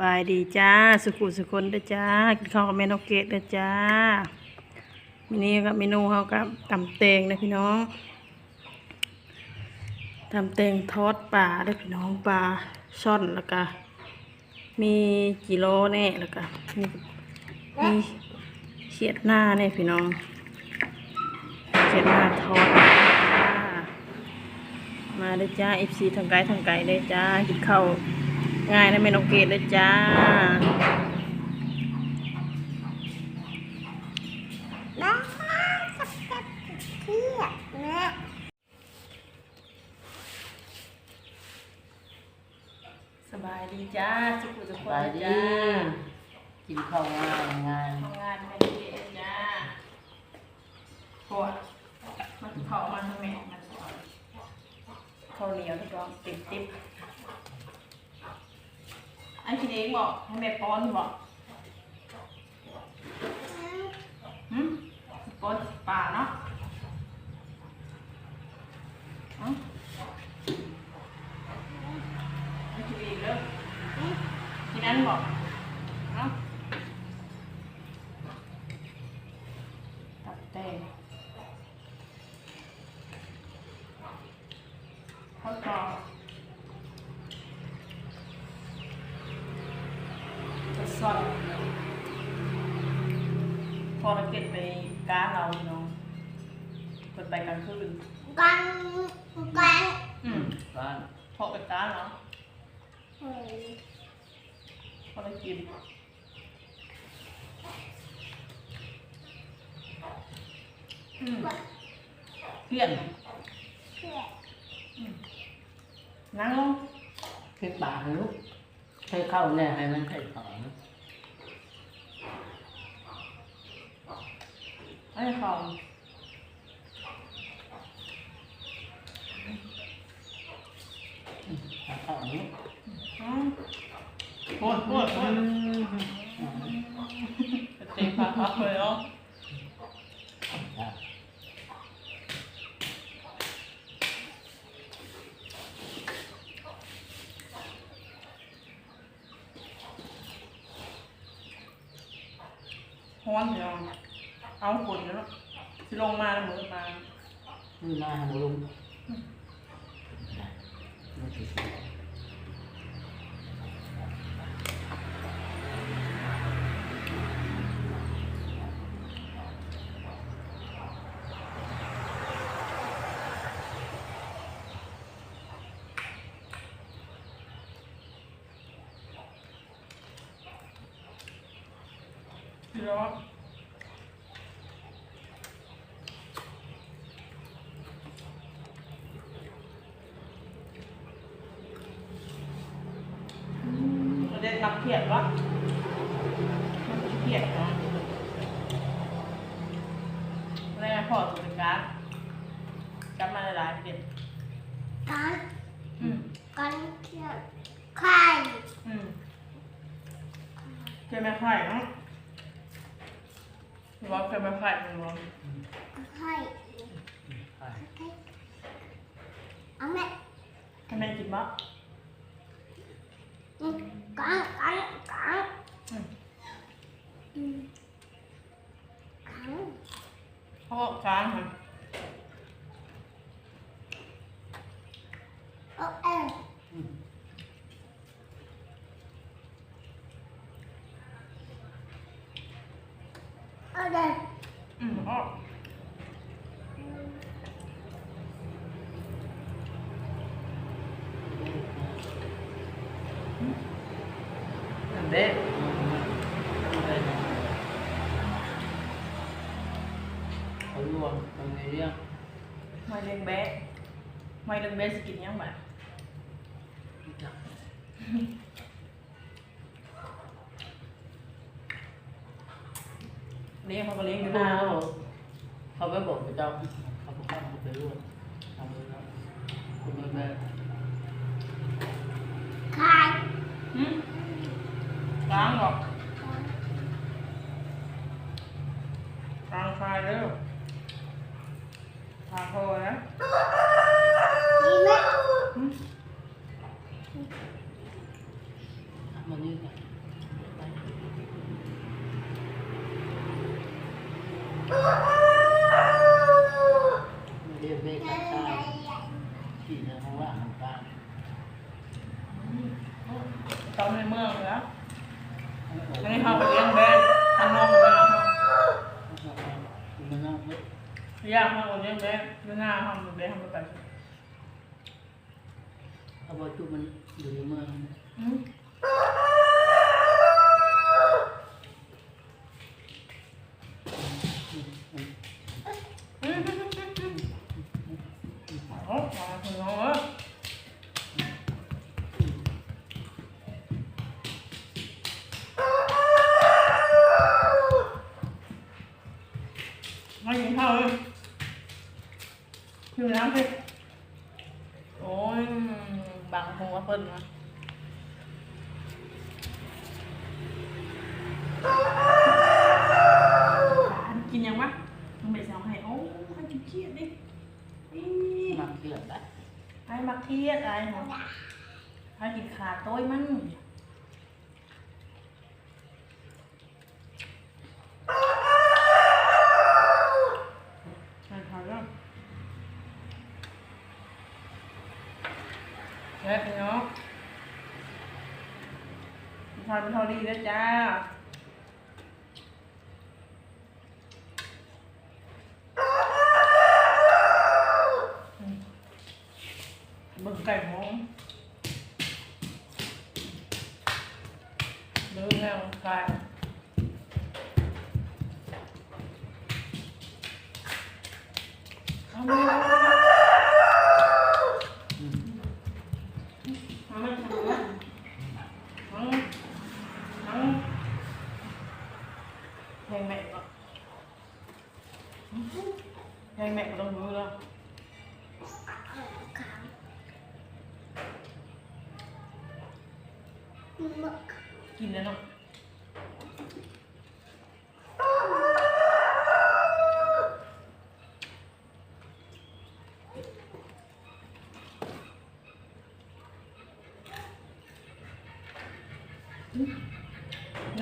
บายดีจ้า สุขุสุคนด้จ้า กินข้าวกับเมนูเกตด้จ้ามินี้กับเมนูเขากับตำเตงนะพี่น้องตำเตงทอดปลาเด้พี่น้องปลาช่อนแล้วก็มีกิโลแน่แล้วก็มีมีเขียดหน้าแน่พี่น้องเขียดหน้าทอดมาเด้จ้า FC ทางไกลทางไกลเด้จ้ากินข้าว ง่ายนะเมนูเกตเลยจ้าแม่สับกัดเทียบแม่สบายดีจ้าสุขุสุขสบายดีจ้ากินข้าวงานงานทำงานเมนูเกตจ้าปวดมันเขามันทำแม่มันปวดข้าวเหนียวที่กองติดติ๊บ ไอ้คิดเองบอกให้แม่ป้อนบอกหืมป้อนป่าเนาะเอ้าไอ้คิดเองเลยที่นั้นบอกเนาะตับแตงข้าวตอก จะสดพอเราเก็บไปก้านเราเนาะเปิดไปกลางคืนกันกันอืมบ้านพอไปก้านเนาะเฮ้ยพอได้กินอืมเพี้ยนเทียบนั่งลงเพ็ปากให้ลูกให้เข้าแน่ให้มันใส่ของ ไอ้ของให้เข้านี้อืมโอ้ยโอ้ยโอ้ยเต็มปากพักเลยเนาะฮ้อนเดียว เอาฝนแล้วสิลงมาแล้วมือมามือหน้าให้ลุงสิร้อ นมันได้นับเขียดวะมันเป็นเขียดเนาะแม่พ่อตัวเป็นการดการดมาหลายๆเขียดกันอืมกันเทียบไข่อืมเคยมาไข่เนาะหรือว่าเคยมาไข่มันร้อนไข่ไปเอาแม่ให้แม่กินบ้า กังกังกังกัง พ่อค้างค่ะ เอาเอ็ม อืม เอาเด็ก อืมพ่อ เด็กเขาลวงตรงนี้เรื่องไม่เลี้ยงแบะไม่เลี้ยงแบะสกิน ล้างหรอกล้างไฟเร็วทาโคนะนี่แม่อืม มันนี่ เรียกเบรกข้างขี่ในข้างล่างข้าง ตอนในเมืองแล้ว ๆ อันนี้เขาไปเลี้ยงแบนทางนอกเลยนะ มันน่าไม่ ยากมากกว่าเลี้ยงแบนไม่น่าทำแบนทำไปไปเอาไว้จุมันอยู่ในเมืองอืมอืมอืมอืมอืมเอามาถึงน้องเออมากินข้าวเลยอยู่น้ำสิโอ้ยบังหัวเพิ่นนะกินยังวะมึงไปเสียงให้โอ้ให้กินเครียดดินี่ เกลือได้ไอ้มักเครียดไอ้หนูไอ้กินขาโต้ยมันใช่ค่ะแซ่บเนาะทานเท่าดีแล้วจ้า เบิ่งไก่หอมเบิ่งแนวไกินแล้วเนาะ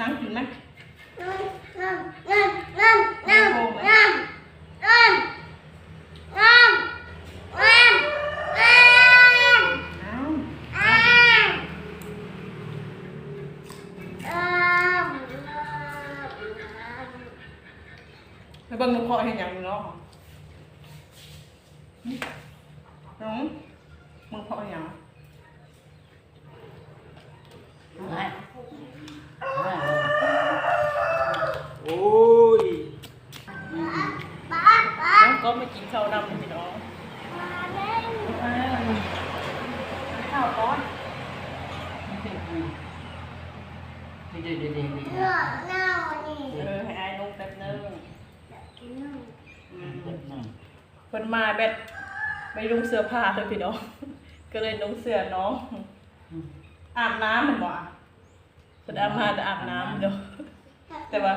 นั่งกินไหม เบิ่งนกเพาะเห็นอย่างอยู่เนาะหึน้องมึงเพาะเห็นอย่างง่ายง่ายโอ้ยน้องก็มากินข้าวดำพี่น้องข้าวก้อนนี่เดี๋ยวเดี๋ยวเดี๋ยวเออให้อายนุ่งแป๊บนึงอืม เพิ่นมาเบ็ดไปนุ่งเสื้อผ้าเลยพี่น้อง ก็เลยนุ่งเสื้อน้อง อาบน้ำเหมือนบ่อะเพิ่นอาบมาแต่อาบน้ำเดี๋ยวแต่ว่า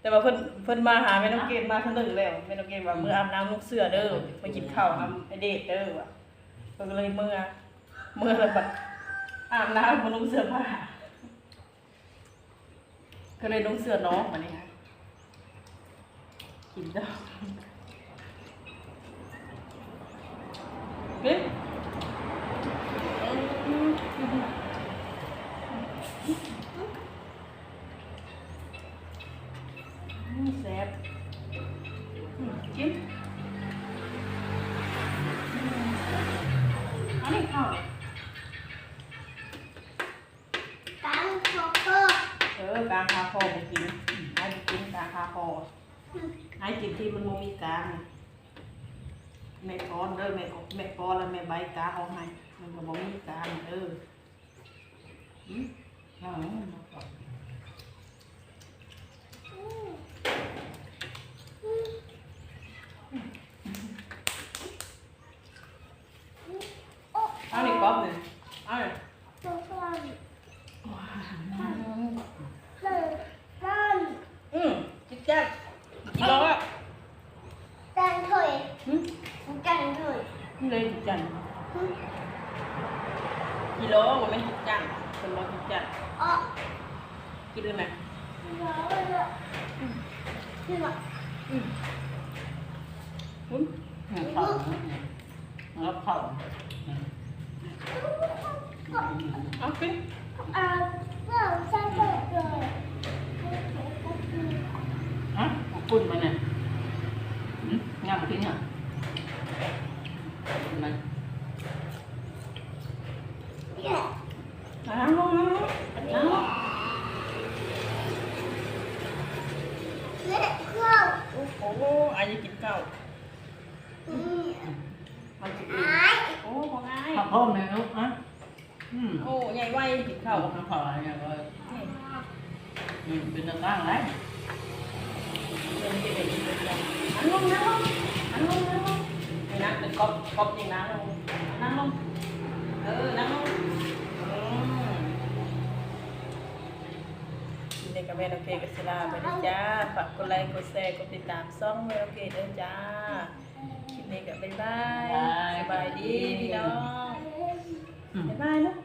แต่ว่าเพิ่นเพิ่นมาหาแม่น้องเกดมาทั้งหนึ่งแล้วแม่น้องเกดว่ามื้ออาบน้ำนุ่งเสื้อเด้อไปกินข้าวกับไอเดทเด้อว่ะเพิ่นก็เลยเมื่อเมื่อแล้วบัดอาบน้ำบ่นุ่งเสื้อผ้าก็เลยนุ่งเสื้อน้องมานี่ฮะ กินเด้อเฮ้ยอืมแซ่บอืมกินอืมอันนี้ ข้าวเออกลางคาคอบ่กินให้บ่กินกลางคาคอให้กินที่มันโมมีกลางแม่ก้อนเด้อแม่ก็แม่ก้อนแล้วแม่ใบกางเอาให้มันก็บ่มีกลางเด้ออืมนั่งนั่งก่อนเอานี่ก๊อบหนึ่งเอานี่อืมจิ๊กจักกี่โลอะ หึนี่เลยจิ๊กจันกิโลมันไม่จิ๊กจันเป็นโลจิ๊กจันกินเลยไหมอุ้ยเนี่ยเข่าเนี่ยแล้วเข่าเนี่ยเอาไปเอาเราใส่เบิดเลยฮะเอากุ้นมาเนี่ยหืมงามมาทิ้งอะมัน เนี่ย น้ำลงน้ำลงน้ำลง เนี่ยเข้า โอ้โหอายุกินเก้าอืมมันกินไอ้โอ้ของไอ้ข้าวโพดเนี่ยลูกอะอืมโอ้ใหญ่ไวกินข้าข้าววข้าวเผาอะไรเนี่ยก็นี่อืมเป็นต่างๆไรเดินไปเดินไปเดินอันลงนั่งลงอันลงนั่งลงไอ้นั่งเป็นก๊อบก๊อบจริงนั่งลง แม่น้อเคกับศิลาไปด้ยจ้าฝากกดไลค์กดแชร์กดติดตามซ่องแม่น้อเคเด้วจ้าคลิปนี้ก็บ๊ายบายบายดีพี่น้องบ๊ายบายเนาะ